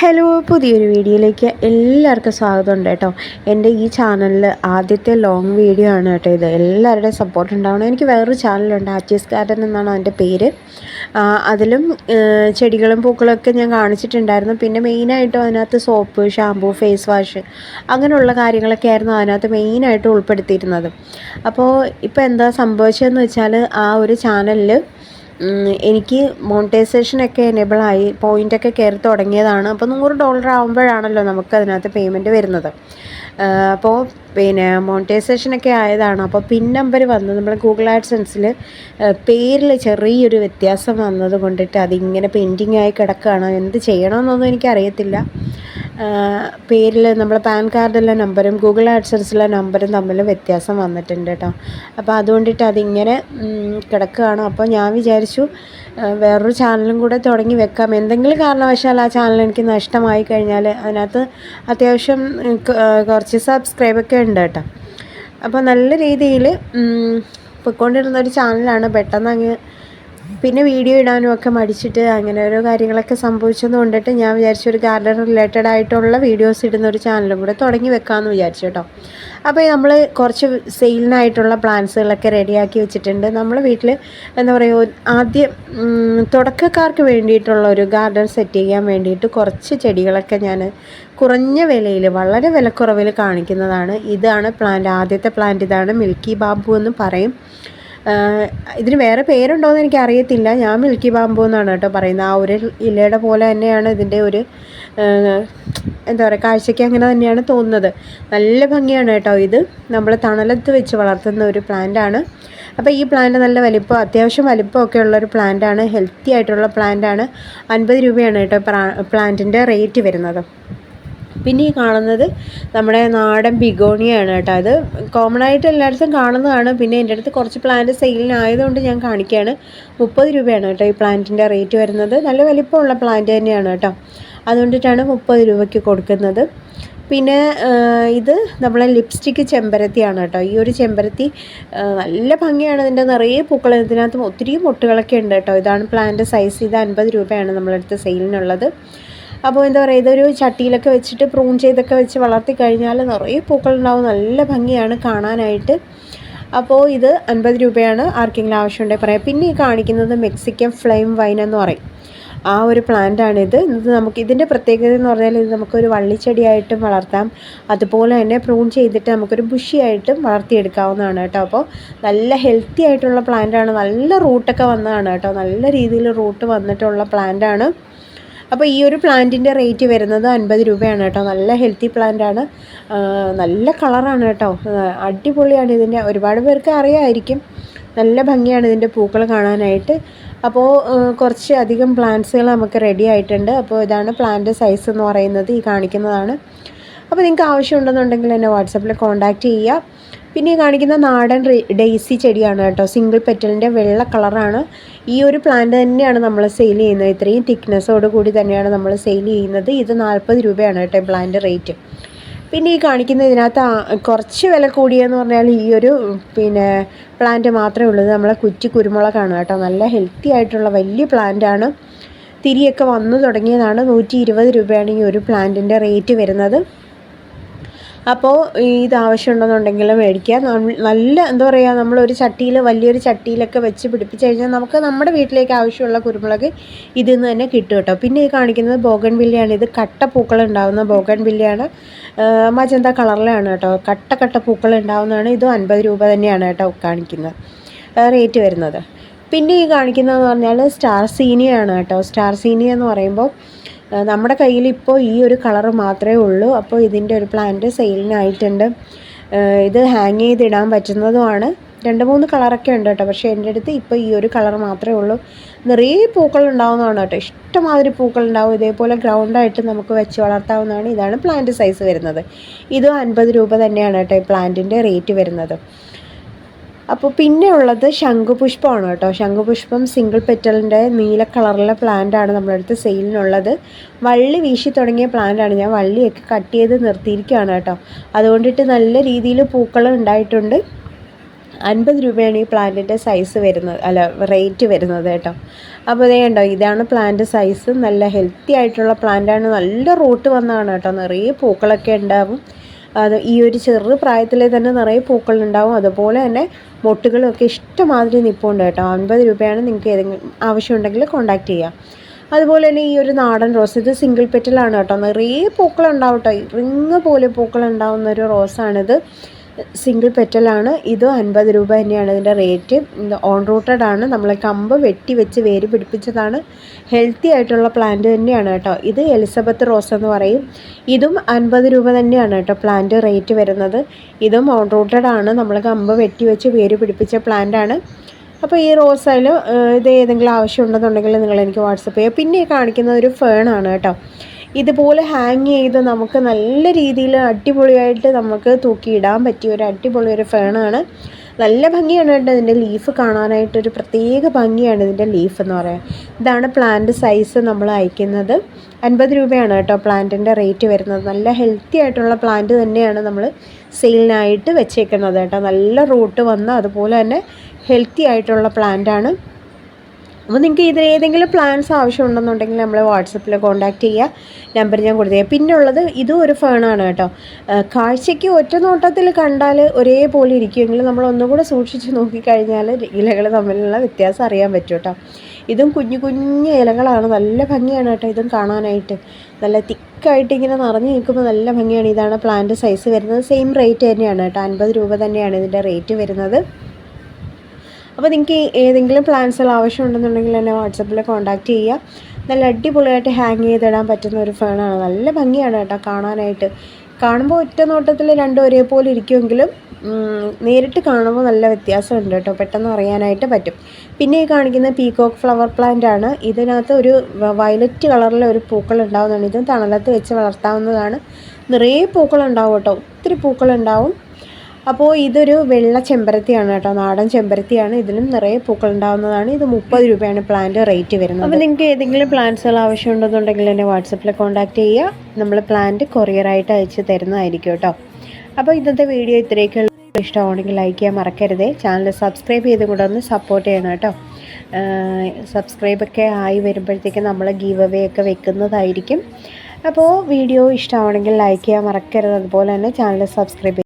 Hello പുതിയൊരു വീഡിയോയിലേക്ക് എല്ലാവർക്കും സ്വാഗതം ഉണ്ട് കേട്ടോ. എന്റെ ഈ ചാനലിൽ ആദ്യത്തെ ലോങ് വീഡിയോ ആണ് കേട്ടോ ഇത്. എല്ലാവരുടെയും സപ്പോർട്ട് ഉണ്ടാവണം. എനിക്ക് വേറൊരു ചാനലുണ്ട് ആർട്ടിസ്റ്റ് ഗാർഡൻ എന്നാണ് അതിന്റെ പേര്. അതിലും ചെടികളും പൂക്കളൊക്കെ ഞാൻ കാണിച്ചിട്ടുണ്ടായിരുന്നു. പിന്നെ മെയിനായിട്ടും അതിനകത്ത് സോപ്പ് ഷാമ്പൂ ഫേസ് വാഷ് അങ്ങനെയുള്ള കാര്യങ്ങളൊക്കെ ആയിരുന്നു അതിനകത്ത് മെയിനായിട്ട് ഉൾപ്പെടുത്തിയിരുന്നത്. അപ്പോൾ ഇപ്പോൾ എന്താ സംഭവിച്ചതെന്ന് വെച്ചാൽ ആ ഒരു ചാനലിൽ എനിക്ക് മോണിറ്റൈസേഷനൊക്കെ എനേബിളായി പോയിന്റൊക്കെ കയറി തുടങ്ങിയതാണ്. അപ്പോൾ നൂറ് ഡോളർ ആകുമ്പോഴാണല്ലോ നമുക്ക് അതിനകത്ത് പേയ്മെന്റ് വരുന്നത്. അപ്പോൾ പിന്നെ മോണിറ്റൈസേഷനൊക്കെ ആയതാണ്. അപ്പോൾ പിൻ നമ്പർ വന്ന് നമ്മൾ ഗൂഗിൾ ആഡ്സൻസിൽ പേരിൽ ചെറിയൊരു വ്യത്യാസം വന്നത് കൊണ്ടിട്ട് അതിങ്ങനെ പെൻഡിങ് ആയി കിടക്കുകയാണ് എന്ത് ചെയ്യണമെന്നൊന്നും എനിക്കറിയത്തില്ല. പേരിൽ നമ്മൾ പാൻ കാർഡിലെ നമ്പറും ഗൂഗിൾ ആഡ്സൻസിലെ നമ്പറും തമ്മിൽ വ്യത്യാസം വന്നിട്ടുണ്ട് കേട്ടോ അപ്പോൾ അതുകൊണ്ടിട്ട് അതിങ്ങനെ കിടക്കുകയാണ് അപ്പോൾ ഞാൻ വിചാരിച്ചു വേറൊരു ചാനലും കൂടെ തുടങ്ങി വെക്കാം. എന്തെങ്കിലും കാരണവശാൽ ആ ചാനൽ എനിക്ക് നഷ്ടമായി കഴിഞ്ഞാൽ അതിനകത്ത് അത്യാവശ്യം കുറച്ച് സബ്സ്ക്രൈബൊക്കെ ഉണ്ട് കേട്ടോ അപ്പോൾ നല്ല രീതിയിൽ പൊയ്ക്കൊണ്ടിരുന്ന ഒരു ചാനലാണ് പെട്ടെന്ന് അങ്ങ് പിന്നെ വീഡിയോ ഇടാനും ഒക്കെ മടിച്ചിട്ട് അങ്ങനെ ഓരോ കാര്യങ്ങളൊക്കെ സംഭവിച്ചത് കൊണ്ടിട്ട് ഞാൻ വിചാരിച്ചു ഒരു ഗാർഡൻ റിലേറ്റഡ് ആയിട്ടുള്ള വീഡിയോസ് ഇടുന്ന ഒരു ചാനലും കൂടെ തുടങ്ങി വെക്കാമെന്ന് വിചാരിച്ചു കേട്ടോ. അപ്പോൾ നമ്മൾ കുറച്ച് സെയിലിനായിട്ടുള്ള പ്ലാൻസുകളൊക്കെ റെഡിയാക്കി വെച്ചിട്ടുണ്ട്. നമ്മൾ വീട്ടിൽ എന്താ പറയുക ആദ്യം തുടക്കക്കാർക്ക് വേണ്ടിയിട്ടുള്ള ഒരു ഗാർഡൻ സെറ്റ് ചെയ്യാൻ വേണ്ടിയിട്ട് കുറച്ച് ചെടികളൊക്കെ ഞാൻ കുറഞ്ഞ വിലയിൽ വളരെ വിലക്കുറവിൽ കാണിക്കുന്നതാണ്. ഇതാണ് പ്ലാന്റ് ആദ്യത്തെ പ്ലാന്റ് ഇതാണ് മിൽക്കി ബാബു എന്ന് പറയും. ഇതിന് വേറെ പേരുണ്ടോയെന്ന് എനിക്ക് അറിയത്തില്ല. ഞാൻ മിൽക്കി ബാമ്പു എന്നാണ് കേട്ടോ പറയുന്നത്. ആ ഒരു ഇലയുടെ പോലെ തന്നെയാണ് ഇതിന്റെ ഒരു എന്താ പറയുക കാഴ്ചയ്ക്ക് അങ്ങനെ തന്നെയാണ് തോന്നുന്നത്. നല്ല ഭംഗിയാണ് കേട്ടോ ഇത്. നമ്മൾ തണലത്ത് വെച്ച് വളർത്തുന്ന ഒരു പ്ലാന്റാണ് അപ്പോൾ ഈ പ്ലാന്റ് നല്ല വലിപ്പം അത്യാവശ്യം വലിപ്പമൊക്കെ ഉള്ള ഒരു പ്ലാന്റാണ് ഹെൽത്തി ആയിട്ടുള്ള പ്ലാന്റാണ് അൻപത് രൂപയാണ് കേട്ടോ പ്ലാന്റിന്റെ റേറ്റ് വരുന്നത്. പിന്നെ ഈ കാണുന്നത് നമ്മുടെ നാടൻ ബിഗോണിയാണ് കേട്ടോ. അത് കോമൺ ആയിട്ട് എല്ലായിടത്തും കാണുന്നതാണ്. പിന്നെ എന്റെ അടുത്ത് കുറച്ച് പ്ലാന്റ് സെയിലിനായതുകൊണ്ട് ഞാൻ കാണിക്കുകയാണ്. മുപ്പത് രൂപയാണ് കേട്ടോ ഈ പ്ലാന്റിന്റെ റേറ്റ് വരുന്നത്. നല്ല വലിപ്പമുള്ള പ്ലാന്റ് തന്നെയാണ് കേട്ടോ. അതുകൊണ്ടിട്ടാണ് മുപ്പത് രൂപയ്ക്ക് കൊടുക്കുന്നത്. പിന്നെ ഇത് നമ്മളെ ലിപ്സ്റ്റിക്ക് ചെമ്പരത്തിയാണ് കേട്ടോ. ഈ ഒരു ചെമ്പരത്തി നല്ല ഭംഗിയാണ് ഇതിന്റെ. നിറയെ പൂക്കൾ ഇതിനകത്ത് ഒത്തിരി മുട്ടുകളൊക്കെ ഉണ്ട് കേട്ടോ. ഇതാണ് പ്ലാന്റ് സൈസ് ഇത് അൻപത് രൂപയാണ് നമ്മളെടുത്ത് സെയിലിനുള്ളത് അപ്പോൾ എന്താ പറയുക ഇതൊരു ചട്ടിയിലൊക്കെ വെച്ചിട്ട് പ്രൂൺ ചെയ്തൊക്കെ വെച്ച് വളർത്തി കഴിഞ്ഞാൽ നിറയെ പൂക്കളുണ്ടാവും. നല്ല ഭംഗിയാണ് കാണാനായിട്ട്. അപ്പോൾ ഇത് അൻപത് രൂപയാണ് ആർക്കെങ്കിലും ആവശ്യമുണ്ടെങ്കിൽ പറയാം. പിന്നെ ഈ കാണിക്കുന്നത് മെക്സിക്കൻ ഫ്ലെയിം വൈൻ എന്ന് പറയും. ആ ഒരു പ്ലാന്റാണിത്. ഇത് നമുക്ക് ഇതിന്റെ പ്രത്യേകത എന്ന് പറഞ്ഞാൽ ഇത് നമുക്കൊരു വള്ളിച്ചെടിയായിട്ടും വളർത്താം. അതുപോലെ തന്നെ പ്രൂൺ ചെയ്തിട്ട് നമുക്കൊരു ബുഷിയായിട്ടും വളർത്തിയെടുക്കാവുന്നതാണ് കേട്ടോ. അപ്പോൾ നല്ല ഹെൽത്തി ആയിട്ടുള്ള പ്ലാന്റാണ്. നല്ല റൂട്ടൊക്കെ വന്നതാണ് കേട്ടോ. നല്ല രീതിയിൽ റൂട്ട് വന്നിട്ടുള്ള പ്ലാന്റാണ്. അപ്പോൾ ഈ ഒരു പ്ലാന്റിന്റെ റേറ്റ് വരുന്നത് അൻപത് രൂപയാണ് കേട്ടോ. നല്ല ഹെൽത്തി പ്ലാന്റാണ് നല്ല കളറാണ് കേട്ടോ. അടിപൊളിയാണ് ഇതിന്റെ ഒരുപാട് പേർക്ക് അറിയാമായിരിക്കും നല്ല ഭംഗിയാണ് ഇതിന്റെ പൂക്കൾ കാണാനായിട്ട്. അപ്പോൾ കുറച്ച് അധികം പ്ലാന്റ്സുകൾ നമുക്ക് റെഡി ആയിട്ടുണ്ട്. അപ്പോൾ ഇതാണ് പ്ലാന്റ് സൈസ് എന്ന് പറയുന്നത് ഈ കാണിക്കുന്നതാണ്. അപ്പോൾ നിങ്ങൾക്ക് ആവശ്യമുണ്ടെന്നുണ്ടെങ്കിൽ എന്നെ വാട്സപ്പിൽ കോൺടാക്റ്റ് ചെയ്യുക പിന്നെ കാണിക്കുന്ന നാടൻ ഡെയ്സി ചെടിയാണ് കേട്ടോ. സിംഗിൾ പെറ്റലിന്റെ വെള്ള കളറാണ്. ഈ ഒരു പ്ലാന്റ് തന്നെയാണ് നമ്മൾ സെയിൽ ചെയ്യുന്നത്. ഇത്രയും തിക്നെസ്സോട് കൂടി തന്നെയാണ് നമ്മൾ സെയിൽ ചെയ്യുന്നത്. ഇത് നാൽപ്പത് രൂപയാണ് കേട്ടോ പ്ലാന്റ് റേറ്റ് പിന്നെ ഈ കാണിക്കുന്ന ഇതിനകത്ത് കുറച്ച് വില കൂടിയെന്ന് പറഞ്ഞാൽ ഈ ഒരു പിന്നെ പ്ലാന്റ് മാത്രമേ ഉള്ളൂ. നമ്മളെ കുറ്റി കുരുമുളകാണ് കേട്ടോ. നല്ല ഹെൽത്തി ആയിട്ടുള്ള വലിയ പ്ലാന്റാണ് തിരിയൊക്കെ വന്നു തുടങ്ങിയതാണ്. നൂറ്റി ഇരുപത് രൂപയാണ് ഈ ഒരു പ്ലാന്റിന്റെ റേറ്റ് വരുന്നത്. അപ്പോൾ ഇത് ആവശ്യമുണ്ടെന്നുണ്ടെങ്കിൽ മേടിക്കുക നല്ല എന്താ പറയുക നമ്മളൊരു ചട്ടിയിൽ വലിയൊരു ചട്ടിയിലൊക്കെ വെച്ച് പിടിപ്പിച്ച് കഴിഞ്ഞാൽ നമുക്ക് നമ്മുടെ വീട്ടിലേക്ക് ആവശ്യമുള്ള കുരുമുളക് ഇതിൽ നിന്ന് തന്നെ കിട്ടും കേട്ടോ. പിന്നെ ഈ കാണിക്കുന്നത് ബോഗൻ വില്ലയാണ്. ഇത് കട്ട പൂക്കൾ ഉണ്ടാകുന്ന ബോഗൻ വില്ലയാണ്. മജന്ത കളറിലാണ് കേട്ടോ. കട്ട കട്ട പൂക്കൾ ഉണ്ടാകുന്നതാണ് ഇതും അൻപത് രൂപ തന്നെയാണ് കേട്ടോ കാണിക്കുന്നത്. റേറ്റ് വരുന്നത്. പിന്നെ ഈ കാണിക്കുന്നതെന്ന് പറഞ്ഞാൽ സ്റ്റാർ സീനിയാണ് കേട്ടോ. സ്റ്റാർ സീനിയ എന്ന് പറയുമ്പോൾ നമ്മുടെ കയ്യിൽ ഇപ്പോൾ ഈ ഒരു കളർ മാത്രമേ ഉള്ളൂ. അപ്പോൾ ഇതിന്റെ ഒരു പ്ലാന്റ് സെയിലിനായിട്ടുണ്ട് ഇത് ഹാങ് ചെയ്തിടാൻ പറ്റുന്നതുമാണ്. രണ്ട് മൂന്ന് കളറൊക്കെ ഉണ്ട് കേട്ടോ. പക്ഷേ എന്റെ അടുത്ത് ഇപ്പോൾ ഈ ഒരു കളർ മാത്രമേ ഉള്ളൂ. നിറയെ പൂക്കൾ ഉണ്ടാവുന്നതാണ് കേട്ടോ. ഇഷ്ടമാതിരി പൂക്കൾ ഉണ്ടാവും. ഇതേപോലെ ഗ്രൗണ്ടായിട്ട് നമുക്ക് വെച്ച് വളർത്താവുന്നതാണ്. ഇതാണ് പ്ലാന്റ് സൈസ് വരുന്നത്. ഇതും അൻപത് രൂപ തന്നെയാണ് കേട്ടോ ഈ പ്ലാന്റിന്റെ റേറ്റ് വരുന്നത്. അപ്പോൾ പിന്നെ ഉള്ളത് ശംഖുപുഷ്പമാണ് കേട്ടോ. ശംഖുപുഷ്പം സിംഗിൾ പെറ്റലിന്റെ നീല കളറിലെ ആണ് നമ്മുടെ അടുത്ത് സെയിലിനുള്ളത് വള്ളി വീശി തുടങ്ങിയ പ്ലാന്റ് ആണ്. ഞാൻ വള്ളിയൊക്കെ കട്ട് ചെയ്ത് നിർത്തിയിരിക്കുകയാണ് കേട്ടോ. അതുകൊണ്ടിട്ട് നല്ല രീതിയിൽ പൂക്കൾ ഉണ്ടായിട്ടുണ്ട്. അൻപത് രൂപയാണ് ഈ പ്ലാന്റിന്റെ സൈസ് വരുന്നത്. അല്ല റേറ്റ് വരുന്നത് കേട്ടോ. അപ്പോൾ ഇതേ ഉണ്ടോ ഇതാണ് പ്ലാന്റ് സൈസ് നല്ല ഹെൽത്തി ആയിട്ടുള്ള പ്ലാന്റാണ് നല്ല റൂട്ട് വന്നതാണ് കേട്ടോ. നിറയെ പൂക്കളൊക്കെ ഉണ്ടാവും. ഈ ഒരു ചെറു പ്രായത്തിലെ തന്നെ നിറയെ പൂക്കളുണ്ടാവും. അതുപോലെ തന്നെ മൊട്ടുകളൊക്കെ ഇഷ്ടമാതിരി നിൽപ്പുണ്ട് കേട്ടോ. അൻപത് രൂപയാണ് നിങ്ങൾക്ക് ഏതെങ്കിലും ആവശ്യമുണ്ടെങ്കിൽ കോൺടാക്റ്റ് ചെയ്യാം. അതുപോലെ തന്നെ ഈ ഒരു നാടൻ റോസ് ഇത് സിംഗിൾ പെറ്റലാണ് കേട്ടോ. നിറയെ പൂക്കളുണ്ടാവും കേട്ടോ. റിങ് പോലെ പൂക്കളുണ്ടാവുന്ന ഒരു റോസാണിത് സിംഗിൾ പെറ്റലാണ് ഇത് അൻപത് രൂപ തന്നെയാണ് ഇതിന്റെ റേറ്റ് ഓൺ റൂട്ടഡ് ആണ്. നമ്മൾ കമ്പ് വെട്ടി വെച്ച് വേര് പിടിപ്പിച്ചതാണ്. ഹെൽത്തി ആയിട്ടുള്ള പ്ലാന്റ് തന്നെയാണ് കേട്ടോ. ഇത് എലിസബത്ത് റോസ് എന്ന് പറയും. ഇതും അൻപത് രൂപ തന്നെയാണ് കേട്ടോ പ്ലാന്റ് റേറ്റ് വരുന്നത്. ഇതും ഓൺ റൂട്ടഡ് ആണ്. നമ്മൾ കമ്പ് വെട്ടി വെച്ച് വേര് പിടിപ്പിച്ച പ്ലാന്റ് ആണ്. അപ്പോൾ ഈ റോസയിൽ ഇത് ഏതെങ്കിലും ആവശ്യമുണ്ടെന്നുണ്ടെങ്കിൽ നിങ്ങൾ എനിക്ക് വാട്സപ്പ് ചെയ്യുക പിന്നെ കാണിക്കുന്നത് ഒരു ഫേണാണ് കേട്ടോ. ഇതുപോലെ ഹാങ് ചെയ്ത് നമുക്ക് നല്ല രീതിയിൽ അടിപൊളിയായിട്ട് നമുക്ക് തൂക്കിയിടാൻ പറ്റിയ ഒരു അടിപൊളി ഒരു ഫേണാണ് നല്ല ഭംഗിയാണ് കേട്ടോ ഇതിന്റെ ലീഫ് കാണാനായിട്ട് ഒരു പ്രത്യേക ഭംഗിയാണ് ഇതിന്റെ ലീഫ് എന്ന് പറയാം ഇതാണ് പ്ലാന്റ് സൈസ് നമ്മൾ അയക്കുന്നത്. അൻപത് രൂപയാണ് കേട്ടോ പ്ലാന്റിന്റെ റേറ്റ് വരുന്നത്. നല്ല ഹെൽത്തി ആയിട്ടുള്ള പ്ലാന്റ് തന്നെയാണ് നമ്മൾ സെയിലിനായിട്ട് വെച്ചേക്കുന്നത് കേട്ടോ. നല്ല റൂട്ട് വന്ന് അതുപോലെ തന്നെ ഹെൽത്തി ആയിട്ടുള്ള പ്ലാന്റാണ് അപ്പോൾ നിങ്ങൾക്ക് ഇതിൽ ഏതെങ്കിലും പ്ലാൻസ് ആവശ്യമുണ്ടെന്നുണ്ടെങ്കിൽ നമ്മൾ വാട്സപ്പിൽ കോൺടാക്റ്റ് ചെയ്യുക നമ്പർ ഞാൻ കൊടുത്തു പിന്നെ ഉള്ളത് ഇതും ഒരു ഫേണാണ് കേട്ടോ. കാഴ്ചയ്ക്ക് ഒറ്റ നോട്ടത്തിൽ കണ്ടാൽ ഒരേപോലെ ഇരിക്കുമെങ്കിലും നമ്മൾ ഒന്നുകൂടെ സൂക്ഷിച്ച് നോക്കിക്കഴിഞ്ഞാൽ ഇലകൾ തമ്മിലുള്ള വ്യത്യാസം അറിയാൻ പറ്റും കേട്ടോ. ഇതും കുഞ്ഞു കുഞ്ഞു ഇലകളാണ്. നല്ല ഭംഗിയാണ് കേട്ടോ ഇതും കാണാനായിട്ട്. നല്ല തിക്കായിട്ട് ഇങ്ങനെ നിറഞ്ഞു നിൽക്കുമ്പോൾ നല്ല ഭംഗിയാണ്. ഇതാണ് പ്ലാന്റ് സൈസ് വരുന്നത്. സെയിം റേറ്റ് തന്നെയാണ് കേട്ടോ. അൻപത് രൂപ തന്നെയാണ് ഇതിന്റെ റേറ്റ് വരുന്നത്. അപ്പോൾ നിങ്ങൾക്ക് ഏതെങ്കിലും പ്ലാൻസുകൾ ആവശ്യമുണ്ടെന്നുണ്ടെങ്കിൽ എന്നെ വാട്സപ്പിൽ കോൺടാക്റ്റ് ചെയ്യുക നല്ല അടിപൊളിയായിട്ട് ഹാങ് ചെയ്തിടാൻ പറ്റുന്ന ഒരു ഫേണാണ് നല്ല ഭംഗിയാണ് കേട്ടോ കാണാനായിട്ട്. കാണുമ്പോൾ ഒറ്റ നോട്ടത്തിൽ രണ്ടും ഒരേപോലെ ഇരിക്കുമെങ്കിലും നേരിട്ട് കാണുമ്പോൾ നല്ല വ്യത്യാസമുണ്ട് കേട്ടോ. പെട്ടെന്ന് അറിയാനായിട്ട് പറ്റും. പിന്നെ ഈ കാണിക്കുന്ന പീകോക്ക് ഫ്ലവർ പ്ലാന്റ് ആണ്. ഇതിനകത്ത് ഒരു വയലറ്റ് കളറിലെ ഒരു പൂക്കൾ ഉണ്ടാവുന്നതാണ്. ഇത് തണലത്ത് വെച്ച് വളർത്താവുന്നതാണ്. നിറയെ പൂക്കളുണ്ടാവും കേട്ടോ. ഒത്തിരി പൂക്കളുണ്ടാവും അപ്പോൾ ഇതൊരു വെള്ള ചെമ്പരത്തിയാണ് കേട്ടോ. നാടൻ ചെമ്പരത്തിയാണ്. ഇതിലും നിറയെ പൂക്കൾ ഉണ്ടാകുന്നതാണ് ഇത് മുപ്പത് രൂപയാണ് പ്ലാന്റ് റേറ്റ് വരുന്നത്. അപ്പോൾ നിങ്ങൾക്ക് ഏതെങ്കിലും പ്ലാന്റ്സുകൾ ആവശ്യമുണ്ടെന്നുണ്ടെങ്കിൽ എന്നെ വാട്സപ്പിൽ കോൺടാക്റ്റ് ചെയ്യുക. നമ്മൾ പ്ലാന്റ് കൊറിയറായിട്ട് അയച്ച് തരുന്നതായിരിക്കും കേട്ടോ. അപ്പോൾ ഇന്നത്തെ വീഡിയോ ഇത്രയൊക്കെയുള്ള. ഇഷ്ടമാണെങ്കിൽ ലൈക്ക് ചെയ്യാൻ മറക്കരുതേ. ചാനൽ സബ്സ്ക്രൈബ് ചെയ്ത് കൂടെ ഒന്ന് സപ്പോർട്ട് ചെയ്യണം കേട്ടോ. സബ്സ്ക്രൈബൊക്കെ ആയി വരുമ്പോഴത്തേക്ക് നമ്മൾ ഗീവ് അവേ ഒക്കെ വെക്കുന്നതായിരിക്കും. അപ്പോൾ വീഡിയോ ഇഷ്ടമാണെങ്കിൽ ലൈക്ക് ചെയ്യാൻ മറക്കരുത്. അതുപോലെ തന്നെ ചാനൽ സബ്സ്ക്രൈബ്